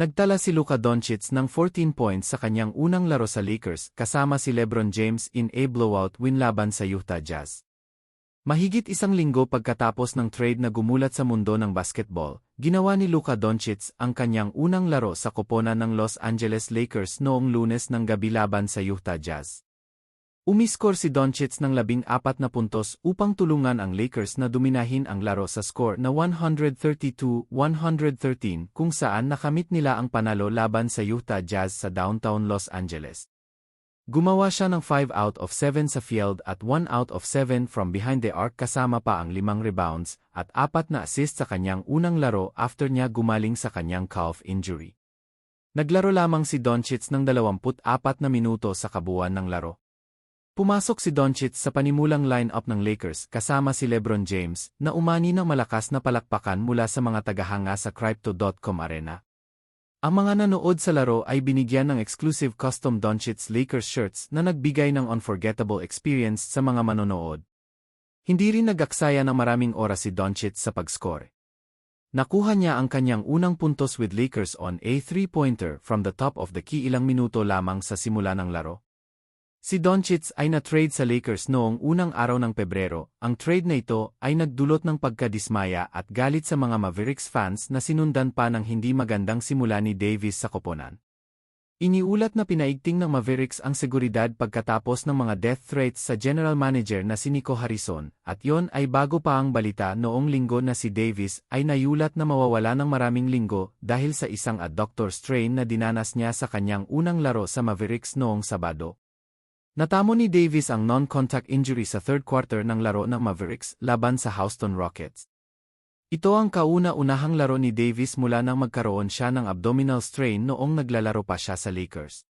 Nagtala si Luka Doncic ng 14 points sa kanyang unang laro sa Lakers kasama si LeBron James in a blowout win laban sa Utah Jazz. Mahigit isang linggo pagkatapos ng trade na gumulat sa mundo ng basketball, ginawa ni Luka Doncic ang kanyang unang laro sa koponan ng Los Angeles Lakers noong lunes ng gabi laban sa Utah Jazz. Umiskor si Doncic ng labing apat na puntos upang tulungan ang Lakers na duminahin ang laro sa score na 132-113 kung saan nakamit nila ang panalo laban sa Utah Jazz sa downtown Los Angeles. Gumawa siya ng 5 out of 7 sa field at 1 out of 7 from behind the arc kasama pa ang limang rebounds at apat na assist sa kanyang unang laro after niya gumaling sa kanyang calf injury. Naglaro lamang si Doncic ng 24 na minuto sa kabuuan ng laro. Pumasok si Doncic sa panimulang lineup ng Lakers kasama si LeBron James na umani ng malakas na palakpakan mula sa mga tagahanga sa Crypto.com Arena. Ang mga nanood sa laro ay binigyan ng exclusive custom Doncic Lakers shirts na nagbigay ng unforgettable experience sa mga manonood. Hindi rin nagaksaya ng maraming oras si Doncic sa pag-score. Nakuha niya ang kanyang unang puntos with Lakers on a three-pointer from the top of the key ilang minuto lamang sa simula ng laro. Si Doncic ay na-trade sa Lakers noong unang araw ng Pebrero. Ang trade na ito ay nagdulot ng pagkadismaya at galit sa mga Mavericks fans na sinundan pa ng hindi magandang simula ni Davis sa koponan. Iniulat na pinaigting ng Mavericks ang seguridad pagkatapos ng mga death threats sa general manager na si Nico Harrison, at yon ay bago pa ang balita noong linggo na si Davis ay nayulat na mawawala ng maraming linggo dahil sa isang adductor strain na dinanas niya sa kanyang unang laro sa Mavericks noong Sabado. Natamo ni Davis ang non-contact injury sa third quarter ng laro ng Mavericks laban sa Houston Rockets. Ito ang kauna-unahang laro ni Davis mula nang magkaroon siya ng abdominal strain noong naglalaro pa siya sa Lakers.